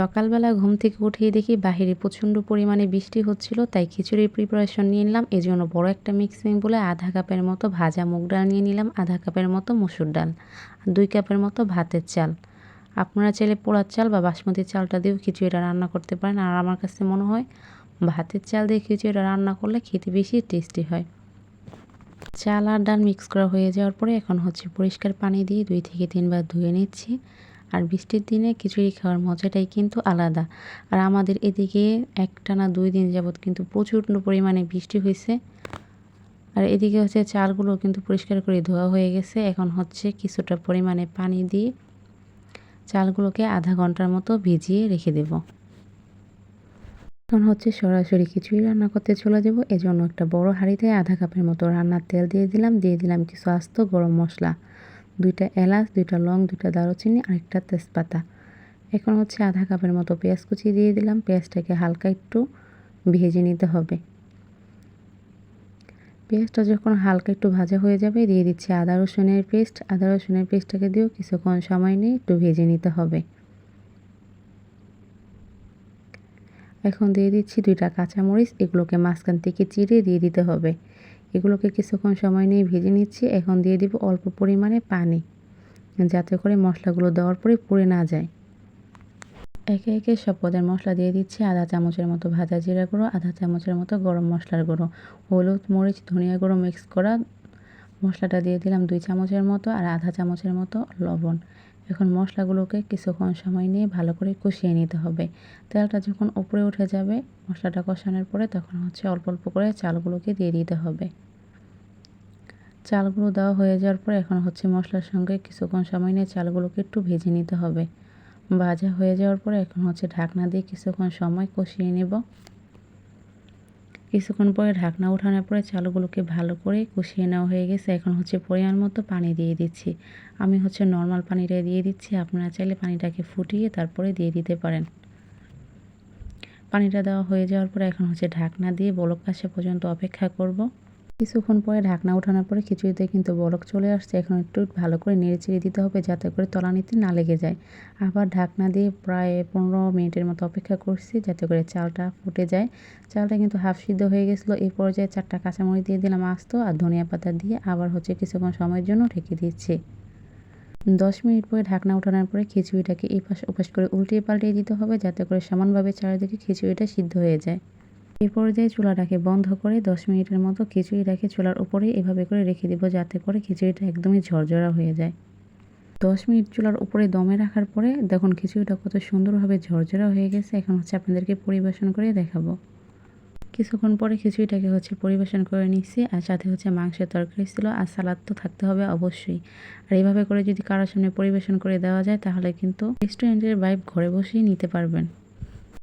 সকালবেলা ঘুম থেকে উঠেই দেখি বাহিরে প্রচণ্ড পরিমাণে বৃষ্টি হচ্ছিল, তাই খিচুড়ির প্রিপারেশন নিয়ে নিলাম। এই জন্য বড় একটা মিক্সিং বলে আধা কাপের মতো ভাজা মুগ ডাল নিয়ে নিলাম, আধা কাপের মতো মসুর ডাল দুই কাপের মতো ভাতের চাল। আপনারা চাইলে পোড়ার চাল বা বাসমতি চালটা দিয়েও খিচুড়িটা রান্না করতে পারেন। আর আমার কাছে মনে হয় ভাতের চাল দিয়ে খিচুড়িটা রান্না করলে খেতে বেশি টেস্টি হয়। চাল আর ডাল মিক্স করা হয়ে যাওয়ার পরে এখন হচ্ছে পরিষ্কার পানি দিয়ে দুই থেকে তিনবার ধুয়ে নিচ্ছি। আর বৃষ্টির দিনে খিচুড়ি খাওয়ার মজাটাই কিন্তু আলাদা। আর আমাদের এদিকে একটানা দুই দিন যাবৎ কিন্তু প্রচুর পরিমাণে বৃষ্টি হয়েছে। আর এদিকে হচ্ছে চালগুলো কিন্তু পরিষ্কার করে ধোয়া হয়ে গেছে। এখন হচ্ছে কিছুটা পরিমাণে পানি দিয়ে চালগুলোকে আধা ঘণ্টার মতো ভিজিয়ে রেখে দেব। এখন হচ্ছে সরাসরি খিচুড়ি রান্না করতে চলে যাব। এজন্য একটা বড় হাঁড়িতে আধা কাপের মতো রান্নার তেল দিয়ে দিলাম। দিয়ে দিলাম কিছু আস্ত গরম মশলা। দুইটা এলাচ, দুইটা লং, দুইটা দারুচিনি আর একটা তেজপাতা। এখন হচ্ছে আধা কাপের মতো পেঁয়াজ কুচি দিয়ে দিলাম। পেঁয়াজটাকে হালকা একটু ভেজে নিতে হবে। পেঁয়াজটা যখন হালকা একটু ভাজা হয়ে যাবে, দিয়ে দিচ্ছি আদা রসুনের পেস্ট। আদা রসুনের পেস্টটাকে দিয়েও কিছুক্ষণ সময় নিয়ে একটু ভেজে নিতে হবে। এখন দিয়ে দিচ্ছি দুইটা কাঁচামরিচ। এগুলোকে মাঝখান থেকে চিড়ে দিয়ে দিতে হবে। এগুলোকে কিছুক্ষণ সময় নিয়ে ভেজে নিচ্ছি। এখন দিয়ে দিব অল্প পরিমাণে পানি, যাতে করে মশলাগুলো দেওয়ার পরে পুড়ে না যায়। একে একে সব পদের মশলা দিয়ে দিচ্ছি, আধা চামচের মতো ভাজা জিরা গুঁড়ো, আধা চামচের মতো গরম মশলার গুঁড়ো, হলুদ, মরিচ, ধনিয়া গুঁড়ো মিক্স করা মশলাটা দিয়ে দিলাম দুই চামচের মতো আর আধা চামচের মতো লবণ। এখন মশলাগুলোকে কিছুক্ষণ সময় নিয়ে ভালো করে কষিয়ে নিতে হবে। তেলটা যখন উপরে উঠে যাবে, মশলাটা কষানোর পরে তখন হচ্ছে অল্প অল্প করে চালগুলোকে দিয়ে দিতে হবে। চালগুলো দেওয়া হয়ে যাওয়ার পর এখন হচ্ছে মশলার সঙ্গে কিছুক্ষণ সময় নিয়ে চালগুলোকে একটু ভেজে নিতে হবে। ভাজা হয়ে যাওয়ার পরে এখন হচ্ছে ঢাকনা দিয়ে কিছুক্ষণ সময় কষিয়ে নেব। কিছুক্ষণ পরে ঢাকনা ওঠানোর পরে চালগুলোকে ভালো করে কষিয়ে নেওয়া হয়ে গেছে। এখন হচ্ছে পরিমাণ মতো পানি দিয়ে দিচ্ছি। আমি হচ্ছে নর্মাল পানিটা দিয়ে দিচ্ছি। আপনারা চাইলে পানিটাকে ফুটিয়ে তারপরে দিয়ে দিতে পারেন। পানিটা দেওয়া হয়ে যাওয়ার পরে এখন হচ্ছে ঢাকনা দিয়ে বলক আসা পর্যন্ত অপেক্ষা করব। কিছুক্ষণ পরে ঢাকনা ওঠানোর পরে খিচুড়িতে কিন্তু বলক চলে আসছে। এখন একটু ভালো করে নেড়ে চেড়ে দিতে হবে যাতে করে তলানিতে না লেগে যায়। আবার ঢাকনা দিয়ে প্রায় পনেরো মিনিটের মতো অপেক্ষা করছি যাতে করে চালটা ফুটে যায়। চালটা কিন্তু হাফ সিদ্ধ হয়ে গেছিল। এই পর্যায়ে চারটা কাঁচামরিচ দিয়ে দিলাম আস্ত আর ধনিয়া পাতা দিয়ে আবার হচ্ছে কিছুক্ষণ সময়ের জন্য ঢেকে দিচ্ছি। দশ মিনিট পরে ঢাকনা ওঠানোর পরে খিচুড়িটাকে এই পাশ ওপাশ করে উল্টিয়ে পাল্টিয়ে দিতে হবে যাতে করে সমানভাবে চারিদিকে খিচুড়িটা সিদ্ধ হয়ে যায়। এ পর্যায়ে চুলাটাকে বন্ধ করে দশ মিনিটের মতো খিচুড়িটাকে চুলার উপরে এভাবে করে রেখে দিব যাতে করে খিচুড়িটা একদমই ঝরঝরা হয়ে যায়। দশ মিনিট চুলার উপরে দমে রাখার পরে দেখুন খিচুড়িটা কত সুন্দরভাবে ঝরঝরা হয়ে গেছে। এখন হচ্ছে আপনাদেরকে পরিবেশন করে দেখাবো। কিছুক্ষণ পরে খিচুড়িটাকে হচ্ছে পরিবেশন করে নিচ্ছি আর সাথে হচ্ছে মাংসের তরকারি ছিল আর সালাদ তো থাকতে হবে অবশ্যই। আর এইভাবে করে যদি কারোর সামনে পরিবেশন করে দেওয়া যায় তাহলে কিন্তু রেস্টুরেন্টের বাইব ঘরে বসেই নিতে পারবেন।